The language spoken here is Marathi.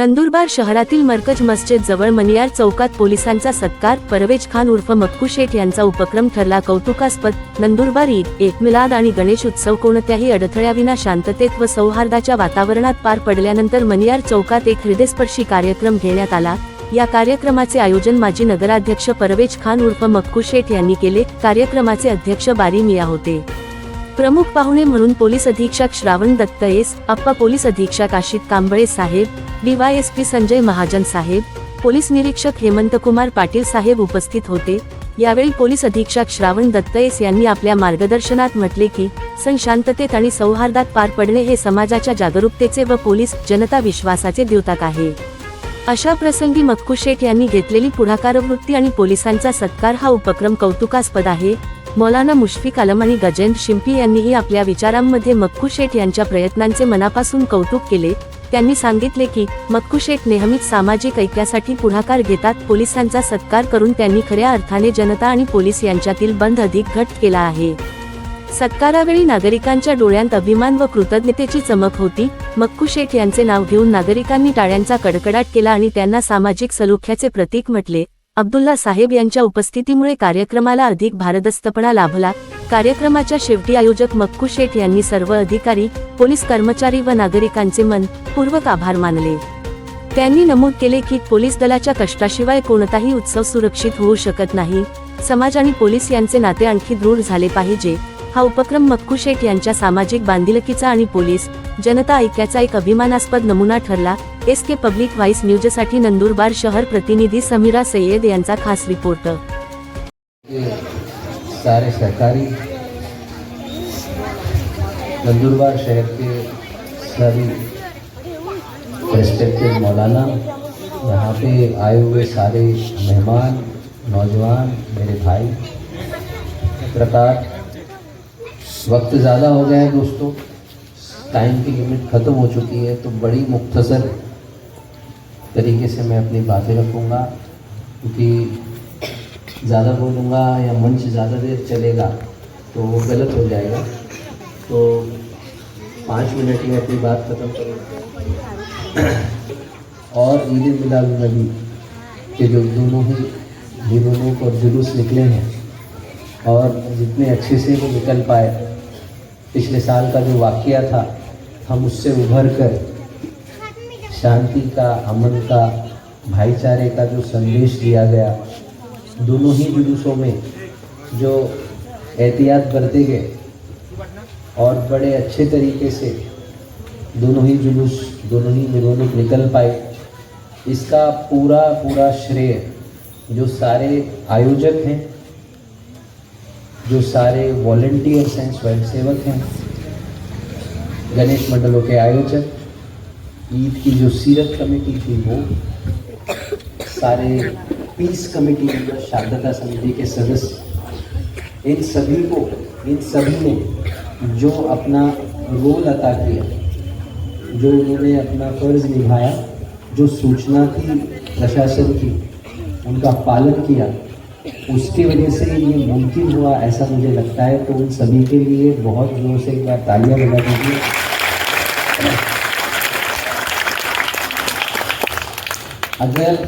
नंदुरबार शहरातील मरकज मस्जिद जवळ मनियार चौकात पोलिसांचा सत्कार परवेज खान उर्फ मक्कू शेठ यांचा उपक्रम ठरला. कौतुकास्पद नंदुरबार ईद एक मिलाद आणि गणेश उत्सव कोणत्याही अडथळ्याविना शांततेत व सौहार्दाच्या वातावरणात पार पडल्यानंतर मनियार चौकात एक हृदयस्पर्शी कार्यक्रम घेण्यात आला. या कार्यक्रमाचे आयोजन माजी नगराध्यक्ष परवेज खान उर्फ मक्कू शेठ यांनी केले. कार्यक्रमाचे अध्यक्ष बारी मिया होते. प्रमुख पाहुणे म्हणून पोलीस अधीक्षक श्रावण दत्त एस अप्पा पोलीस अधीक्षक आशित कांबळे साहेब डीवायएसपी संजय महाजन साहेब पोलीस निरीक्षक हेमंत कुमार पाटील साहेब उपस्थित होते. यावेळी पोलीस अधीक्षक श्रावण दत्तयेस यांनी आपल्या मार्गदर्शनात म्हटले की सण शांततेत आणि सौहार्दात पार पडणे हे समाजाच्या जागरूकतेचे व पोलीस जनता विश्वासाचे द्योतक आहे. अशा प्रसंगी मक्कू शेठ यांनी घेतलेली पुढाकारवृत्ती आणि पोलिसांचा सत्कार हा उपक्रम कौतुकास्पद आहे. मौलाना मुश्फिक आलम आणि गजेंद्र शिंपी यांनीही आपल्या विचारांमध्ये मक्कू शेठ यांच्या प्रयत्नांचे मनापासून कौतुक केले. त्यांनी सांगितले की मक्कू शेठ नेहमीच सामाजिक ऐक्यासाठी पुढाकार घेतात. पोलिसांचा सत्कार करून त्यांनी खऱ्या अर्थाने जनता आणि पोलीस यांच्यातील बंध अधिक घट केला आहे. सत्कारावेळी नागरिकांच्या डोळ्यांत अभिमान व कृतज्ञतेची चमक होती. मक्कू शेठ यांचे नाव घेऊन नागरिकांनी टाळ्यांचा कडकडाट केला आणि त्यांना सामाजिक सलोख्याचे प्रतीक म्हटले. अब्दुल्ला साहेब यांच्या उपस्थितीमुळे कार्यक्रमाला अधिक भारदस्तपणा लाभला. कार्यक्रमाच्या शेवटी आयोजक मक्कू शेठ यांनी सर्व अधिकारी पोलीस कर्मचारी व नागरिकांचे मन पूर्वक आभार मानले. त्यांनी नमूद केले की पोलीस दलाच्या कष्टाशिवाय कोणताही उत्सव सुरक्षित होऊ शकत नाही. समाज आणि पोलीस यांचे नाते आणखी दृढ झाले पाहिजे. हा उपक्रम मक्कू शेठ यांच्या सामाजिक बांधिलकीचा आणि पोलीस जनता ऐक्याचा एक अभिमानास्पद नमुना ठरला. एस के पब्लिक व्हाईस न्यूजसाठी नंदुरबार शहर प्रतिनिधी समीरा सय्यद यांचा खास रिपोर्ट. सारे सरकारी नंदुरबार शहर के सभी रेस्पेक्टेड मौलाना यहाँ पे आए हुए सारे मेहमान नौजवान मेरे भाई प्रकार वक्त ज़्यादा हो गया है दोस्तों। टाइम की लिमिट ख़त्म हो चुकी है तो बड़ी मुख्तसर तरीके से मैं अपनी बातें रखूँगा, क्योंकि ज़्यादा बोलूँगा या मंच ज़्यादा देर चलेगा तो वो गलत हो जाएगा। तो पाँच मिनट में अपनी बात ख़त्म करूँगा। और ईद नबी, के जो दोनों ही जुलूस और जुलूस निकले हैं, और जितने अच्छे से वो निकल पाए पिछले साल का जो वाक़या था, हम उससे उभर कर शांति का, अमन का, भाईचारे का जो संदेश दिया गया, दोनों ही जुलूसों में जो एहतियात बरते गए और बड़े अच्छे तरीके से दोनों ही जुलूस, दोनों ही जुलूस निकल पाए, इसका पूरा पूरा श्रेय जो सारे आयोजक हैं जो सारे वॉल्टियर्स हैं, स्वयंसेवक हैं, गणेश मंडलों के आयोजक, ईद की जो सीरत कमेटी थी वो सारे पीस कमेटी शारदता समिति के सदस्य, इन सभी को, इन सभी ने जो अपना रोल अदा किया, जो उन्होंने अपना फ़र्ज़ निभाया, जो सूचना थी, प्रशासन की, उनका पालन किया उसकी वजह से ये मुमकिन हुआ? ऐसा मुझे लगता है। तो उन सभी के लिए बहुत ज़ोर से एक बार तालियाँ बजा दीजिए। अगर